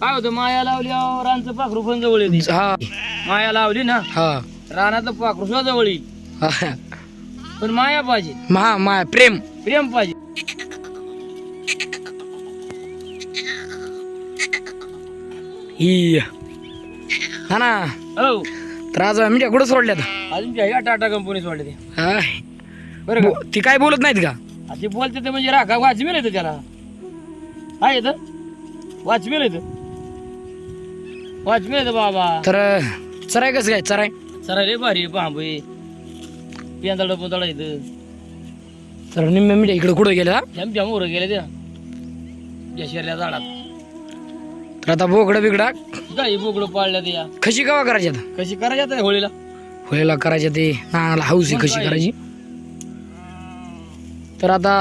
काय होतं माया लावली रानचं पाखरू पण जवळ येते. हा. माया लावली ना हा. रानातलं पाखरू सुद्धा जवळ येईल. हा. पण माया पाहिजे. मा मा प्रेम. प्रेम पाहिजे. ही. हा ना. हो. तर आज कुठं सोडल्यात? अजून ते आहे का टाटा कंपनी सोडले ते हा. बरं का? बो- ती काय बोलत नाहीत का? अशी बोलते ते म्हणजे राखा वाचमेल येतं त्याला. काय येतं वाचमेल येतं वाचमेल येतं बाबा. तर चराय कसं काय? चराय सरा रे भारी पांबे पेंदळ पुंदळ येतं तर निम्मे मीडिया इकडे कुठं गेला झम उरं गेले त्या या शेरल्या झाडात. तर आता बोकडं बिगडा गाई बोकडं पाळल्या त्या. कशी कवा करायची आता? कशी करायची आता होळीला? होळीला करायच्या ते नानाला हाऊस आहे कशी? करायची? तर आता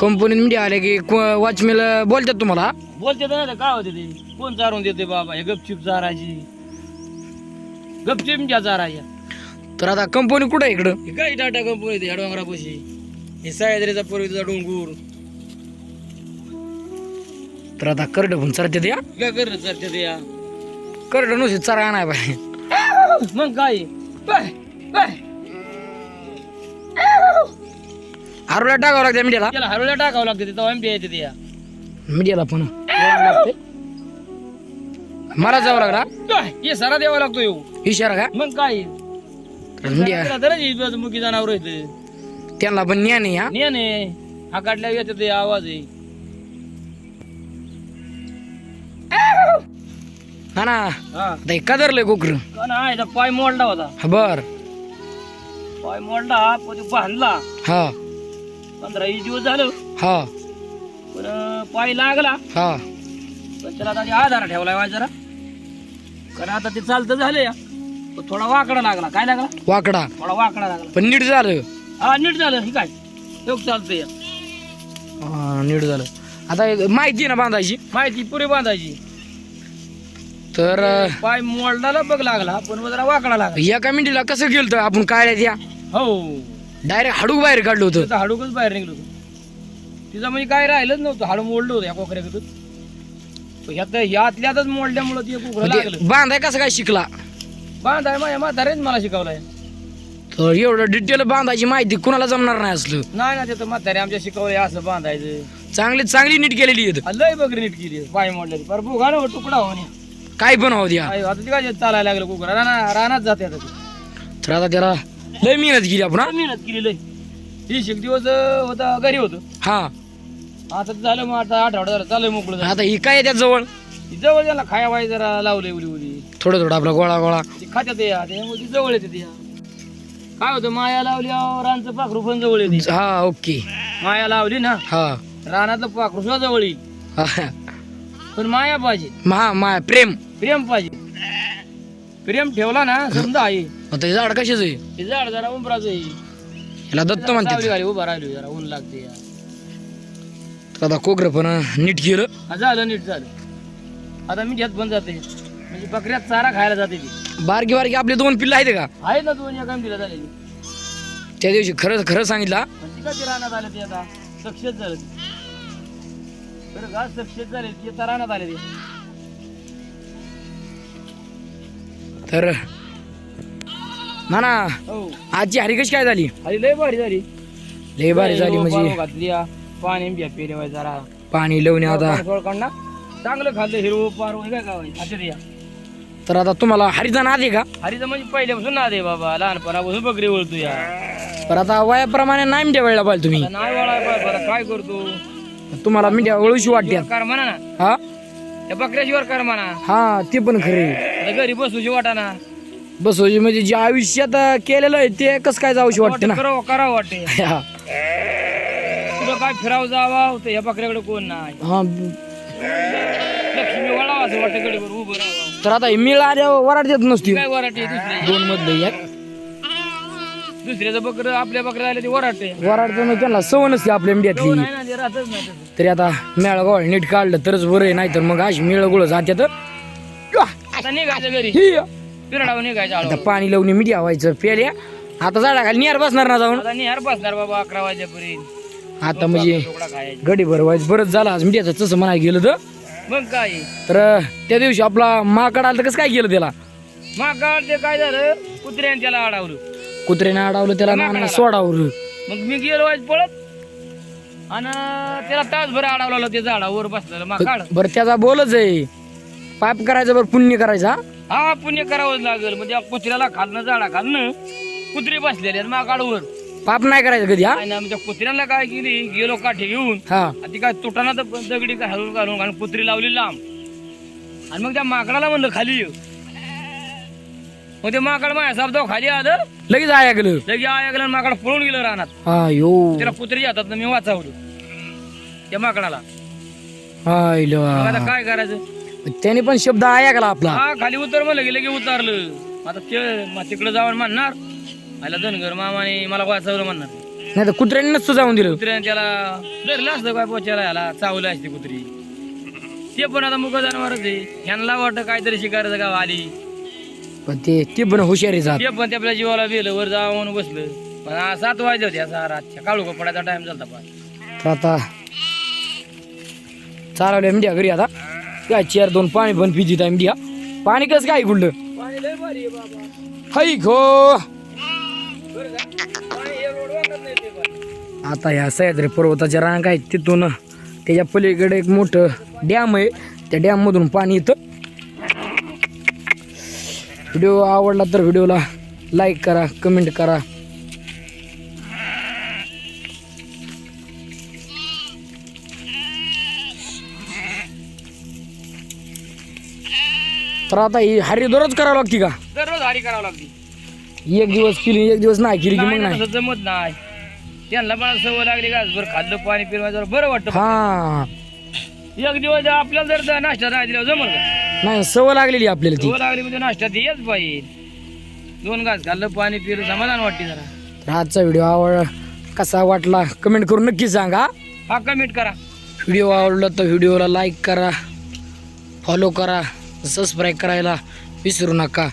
कंपनीत मीडिया आले की वॉचमेल बोलतात तुम्हाला? बोलते तर नाही काय होते ते? कोण चारून देते बाबा? हे गपचिप चारायची. गपचिप ज्या चारायच्या तर आता कंपनी कुठं आहे इकडं? हे काय टाटा कंपनी ते डोंगरापाशी हे सह्याद्रीचा पूर्वीचा डोंगूर. तर आता करड पण चरते त्या काय करत चालते ते या? करड नुसते चरा नाही पाहिजे. मग काय? काय काय आरोला टाकावं लागतं मीडियाला त्याला हरवल्या टाकावं लागते ते तेव्हा एमपी येते ते या. मीडियाला पण मला जावं लागला काय? हे सारा द्यावा लागतो येऊ इशारा का? मग काय? मीडिया तर मुकी जनावर येते त्यांना पण ज्ञान आहे हा? ने हा काढल्या येते ते आवाज आहे. हा ना हा. आता हे कदरलंय कोकर. का ना याचा पाय मोडला होता. हा बर. पाय मोडला पण तो बांधला. हा. पंधरा वीस दिवस झालं. हा. पण पाय लागला. हा. पण त्याला आता ते आधार ठेवलाय वाय जरा. कारण आता ते चालतं झालं या पण थोडा वाकडा लागला. काय लागला? वाकडा. थोडा वाकडा लागला. पण नीट झालं. हा नीट झालं. हे काय? योग चालतं या हा, नीट झालं. आता एक माहिती आहे ना बांधायची? माहिती पुरी बांधायची. तर अं, पाय मोडला बघ लागला. पण जरा वाकडा लागला. एका मिनिटीला कसं गेलं आपण काळ्यात या. हो. डायरेक्ट हाडूक बाहेर काढलं होतं. हाडूकच बाहेर निघलो होतो. तिचं म्हणजे काय राहिलंच नव्हतं हाडू मोडलं होतं या कोकऱ्याकडून. ह्यात ह्यातल्यातच मोडल्यामुळं ते कुकडं मग लागलं. ते बांधाय कसं काय शिकला? बांधाय माझ्या म्हातारेच मला शिकवलाय. तर एवढं डिटेल बांधायची माहिती कुणाला जमणार नाही असलं. नाही ना तिथं म्हातारे आमच्या शिकवलंय असं बांधायचं. चांगली चांगली नीट केलेली आहेत. आ, लय बघ नीट केली पाय मोडले पर भोगा ना तुकडा होणे काय पण होऊ द्या. आता ते काय चालायला लागलं कुकडा राना रानात जाते आता ते. तर आता त्याला लय मेहनत केली आपण हा? मेहनत केली लय. तीस एक दिवस अं, होता घरी होतो. हा. आता झालं मग आता आठवडा झालं चालू मोकळं झालं. आता ही काय आहे त्या जवळ? ती जवळ त्याला खाया वाय जरा लावले उली उली थोडं थोडं आपला गोळा गोळा. ती खात्यात या त्यामुळे ती जवळ येते ती. काय होतं माया लावली अहो, रानचं पाखरू पण जवळ येते. हा ओके. माया लावली ना हा. रानातलं पाखरू सुद्धा जवळ येईल. हा. पण माया पाहिजे. मा मा प्रेम. प्रेम पाहिजे. प्रेम ठेवला ना समजा आहे आता हे झाड कशाच आहे? हे झाड जरा उंबराचं आहे. याला दत्त म्हणतात. सावली खाली उभा राहिलो जरा ऊन लागते. या. तर आता कोकर पण नीट केलं. हा, झालं नीट झालं. आता मी घेत पण जाते. म्हणजे बकऱ्यात चारा खायला जाते ती. बारकी बारकी आपले दोन पिल्लं आहेत का? आहे ना दोन एका दिला झालेली. त्या दिवशी खरं खरं सांगितलं पण ती कधी रानात आले ते आता? सक्सेस झालं ते. बरं का सक्सेस झाले ती आता रानात आले ते. तर ना ना हो. आजची हरी कशी काय झाली? अरे लय भारी झाली. लय भारी झाली म्हणजे. घातली. पाणी जरा. पाणी लावणे आता. ना. चांगलं खाल्लं हिरवं पारो काय तर आता तुम्हाला हरिचा नाद आहे का? हरीचं म्हणजे पहिल्यापासून ना दे बाबा लहानपणापासून बकरी वळतो या. तर आता वयाप्रमाणे नाही मिठ्या वेळेला पाहिजे तुम्ही. नाही काय करतो? तुम्हाला मिठ्या वळूशी वाटते हा? त्या बकऱ्याशिवाय कर म्हणा. हा ते पण खरे. आता घरी बसूची वाटा ना बस म्हणजे म्हणजे जे आयुष्यात केलेलं आहे ते कसं काय जाऊशी वाटते ना? करावं करावं वाटते. हा. तुला काय फिरावं जावा तर या बकऱ्याकडे कोण नाही. हा. लक्ष्मी वळावं असं वाटतं गडीवर उभं राहावं. तर आता हे मिळ आल्यावर वराड देत नसती काय वराटे दुसरे? दोन मधले एक. दुसऱ्याचं बकरं आपल्या बकऱ्या आले ते वराटे वराडचं मग त्यांना सवय नसते आपल्या मिडियातली नाही ना ते राहतच नाही तसं. तरी आता मेळ गोळ नीट काढलं तरच बरं आहे नाही तर मग अशी मिळ गोळ जाते तर आता निघायचं घरी. पिरडावं निघायचं आता आळू पाणी लावून मिठी व्हायचं पेल्या. आता झाडा खाली निहार बसणार ना जाऊन. आता निहार बसणार बाबा अकरा वाजेपर्यंत. आता म्हणजे तुकडा खायचा. गडी भरवायचं बरंच झालं आज मिडियाचं तसं म्हणायला गेलं तर. मग काय? तर त्या दिवशी आपला माकड आला तर कसं काय केलं त्याला? मग ते काय झालं? कुत्र्याने त्याला अडवलं. कुत्र्याने अडवलं त्याला नाना. सोडावलं मग मी गेलो आज पळत. आणि त्याला तासभर अडवलं ते झाडावर बसलेलं माकाड बरं त्याचा बोलच आहे. पाप करायचं बरं पुण्य करायचा हा? पुण्य करावंच लागेल. म्हणजे या कुत्र्याला खालनं झाडा खालनं कुत्री बसलेली आहेत माकाडवर पाप नाही करायचं कधी हा? ना म्हणजे कुत्र्याला काय केली? गेलो काठी घेऊन. हा. आणि ती काय तुटाना तर दगडी घालून आणि कुत्री लावली लांब. आणि मग त्या माकडाला म्हणलं खाली ये. मग ते माकड माझ्या साबदाव खाली आलं लगेच ऐकलं लगे ऐकलं माकड पळून गेलं रानात. हा यो त्याला कुत्री जातात मी वाचावलं. त्या माकडाला. मग आता. काय करायचं? त्याने पण शब्द ऐकला आपला. हा खाली उतर म्हणलं गेलं की उतारलं. आता ते मग तिकडे जाऊन म्हणणार आला धनगर मामाने मला वाचवलं म्हणणार. नाही तर कुत्र्याने नसतं जाऊन दिलं. कुत्र्याने त्याला धरलं असतं काय पोचायला याला चावलं असते कुत्री. ते पण आता मुख जनावरच आहे. ह्यांना वाटतं काहीतरी शिकायचं गाव आली पण ते ते पण हुशारी जात. ते पण ते आपल्या जीवाला गेलं वर जाऊन बसलं. पण सात वाजले होते असा रातच्या काळू कपड्याचा टाइम झाला पाच तर आता चालवल्या मिडिया घरी आता. काय चेअर दोन पाणी पण पिती आहे मिडिया पाणी कसं काय गुडलं पाणी लय भारी आहे बाबा. हाय गो. बरं का? पाणी हे रोड वाटत नाही ते पाणी. आता ह्या सह्याद्री पर्वताच्या रांग आहेत तिथून त्याच्या पलीकडे एक मोठं डॅम आहे. त्या डॅम मधून पाणी येतं. व्हिडिओ आवडला तर व्हिडिओला लाईक करा कमेंट करा. तर आता ही हरिद्वारच करावं लागते का? दररोज हारी करावं लागते. एक दिवस केली एक दिवस नाही केली की मग नाही तसं जमत नाही. त्यांना पण सवय लागली का बरं खाल्लं पाणी पिरवायचं बरं वाटतं. हा. एक दिवस आपल्याला जर नाश्ता नाही दिला जमल. का नाही सवय लागलेली आपल्याला ती. सवय लागली म्हणजे नाश्ता येच पाहिजे दोन घास खाल्लं पाणी पिलं समाधान वाटते जरा. तर आजचा व्हिडिओ आवड कसा वाटला कमेंट करून नक्की सांगा. हा कमेंट करा. व्हिडिओ आवडला तर व्हिडिओला लाईक करा फॉलो करा सबस्क्राईब करायला विसरू नका.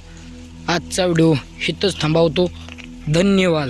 आजचा व्हिडिओ इथंच थांबवतो. धन्यवाद.